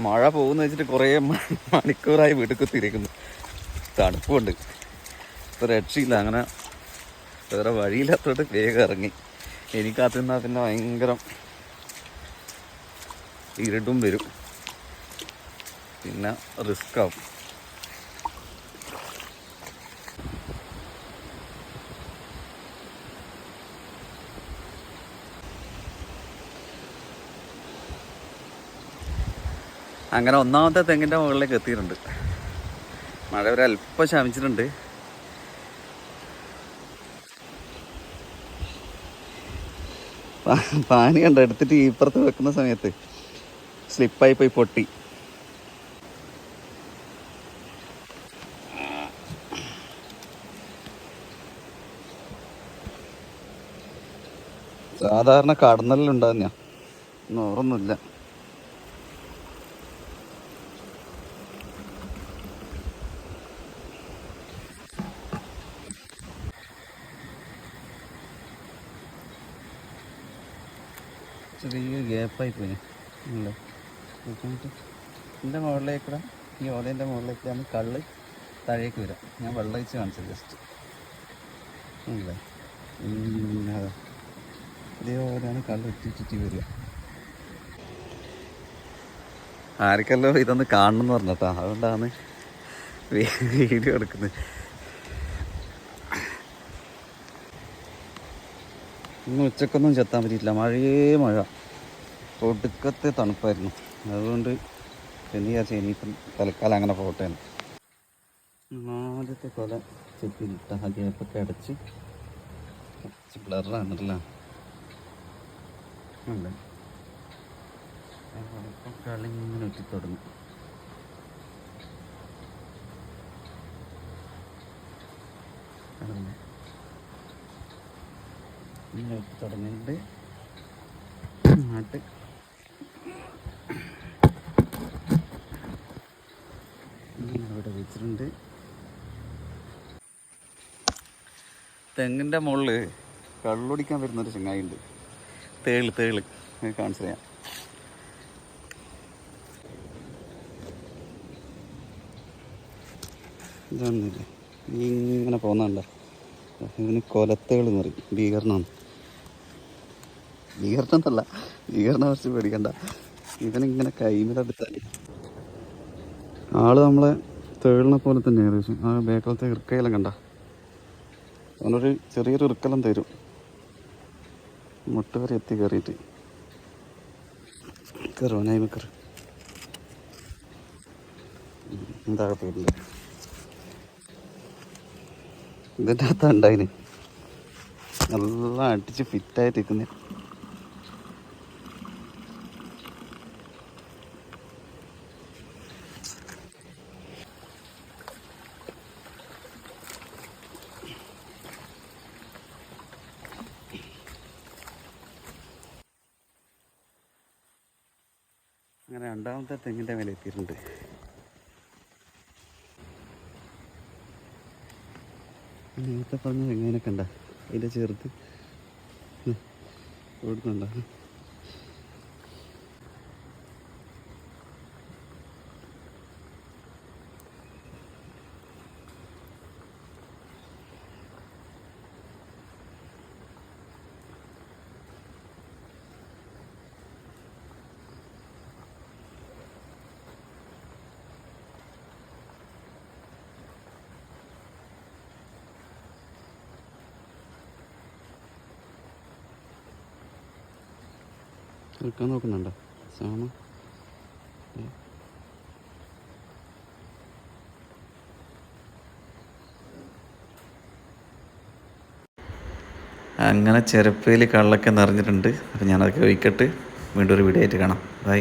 മഴ പോകുന്ന വെച്ചിട്ട് കുറേ മണിക്കൂറായി വീട്ടിൽ കുത്തിയിരിക്കുന്നു. തണുപ്പുണ്ട്. ഇപ്പോൾ രക്ഷയില്ല. അങ്ങനെ വേറെ വഴിയില്ലാത്തോട്ട് വേഗം ഇറങ്ങി. എനിക്കകത്ത് നിന്നാൽ പിന്നെ ഭയങ്കര ഇരുട്ടും വരും. പിന്നെ റിസ്ക് ആവും അങ്ങനെ ഒന്നാമത്തെ തെങ്ങിന്റെ മുകളിലേക്ക് എത്തിയിട്ടുണ്ട്. മഴ ഒരു അല്പം ശമിച്ചിട്ടുണ്ട്. പാനി കണ്ട? എടുത്തിട്ട് ഇപ്പുറത്ത് വെക്കുന്ന സമയത്ത്. സ്ലിപ്പായി പോയി പൊട്ടി. സാധാരണ കടന്നലുണ്ടാകുന്ന ഓർമ്മൊന്നുമില്ല ചെറിയ ഗ്യാപ്പായി പോയി എന്റെ മുകളിലേക്കൂടെ ഈ ഓലേന്റെ മുകളിലേക്കാണ് കള്ള് താഴേക്ക് വരാം. ഞാൻ വെള്ളം ഒഴിച്ച് കാണിച്ചത് ജസ്റ്റ് അല്ലേ ഉം, അതെ. ഇതേപോലെയാണ് കള്ള് ഇട്ടിട്ട് വരിക. ആർക്കല്ലോ ഇതൊന്ന് കാണണം എന്ന് പറഞ്ഞിട്ടാ അതുകൊണ്ടാണ് വീഡിയോ എടുക്കുന്നത്. ഇന്ന് ഉച്ചക്കൊന്നും ചെത്താൻ പറ്റിയിട്ടില്ല. മഴയേ മഴ. ഒടുക്കത്തെ തണുപ്പായിരുന്നു. അതുകൊണ്ട് വിചാരിച്ചു ഇനിയിപ്പം തൽക്കാലം അങ്ങനെ പോട്ടെ നാലത്തെ കൊല ചെത്തിയിട്ട ഗ്യാപ്പൊക്കെ അടച്ച് കുറച്ച് ബ്ലറാണല്ല അല്ലേ? അപ്പം കളിങ്ങനെ ഒറ്റി തുടങ്ങി ഇങ്ങനെ ഒറ്റി നാട്ട് അവിടെ വെച്ചിട്ടുണ്ട്. തെങ്ങിന്റെ മുകളിൽ കള്ളുടിക്കാൻ വരുന്നൊരു ചങ്ങായിണ്ട് തേൾ തേൾ. ഞാൻ കാണിച്ചു തരാം. ഇതൊന്നുമില്ല ഇങ്ങനെ പോകുന്നുണ്ടോ? ഇവന് കൊലത്തേൾ എന്ന് പറയും. ഭീകരണമാണ് ഭീകരണം എന്നല്ല ഭീകരണം കുറച്ച് പേടിക്കണ്ട. ഇവനിങ്ങനെ കൈമിലെടുത്താൽ ആൾ നമ്മളെ തേളിനെ പോലെ തന്നെ ഏകദേശം. ആ ബേക്കലത്തെ ഇറുക്കയിലും കണ്ട. അവനൊരു ചെറിയൊരു ഇറുക്കലം തരും. മുട്ട വരെ എത്തി കയറിയിട്ട്. കയറുവാ ഞാൻ എന്താ പേരില്ല ഇതിന്റെ അകത്ത് ഉണ്ടായിന്. നല്ല അടിച്ച് ഫിറ്റായിട്ട് അങ്ങനെ രണ്ടാമത്തെ തെങ്ങിന്റെ മേലെ എത്തിയിട്ടുണ്ട്. നേരത്തെ പറഞ്ഞ തെങ്ങിനൊക്കെ ഉണ്ട? അതിന്റെ ചേർത്ത് ഓടുന്നുണ്ട നിൽക്കാൻ നോക്കുന്നുണ്ടോ? സാമ അങ്ങനെ ചെരുപ്പയിൽ കള്ളൊക്കെ നിറഞ്ഞിട്ടുണ്ട്. അപ്പം ഞാനതൊക്കെ ഒഴിക്കട്ട് വീണ്ടും ഒരു വീഡിയോ ആയിട്ട് കാണാം. ബൈ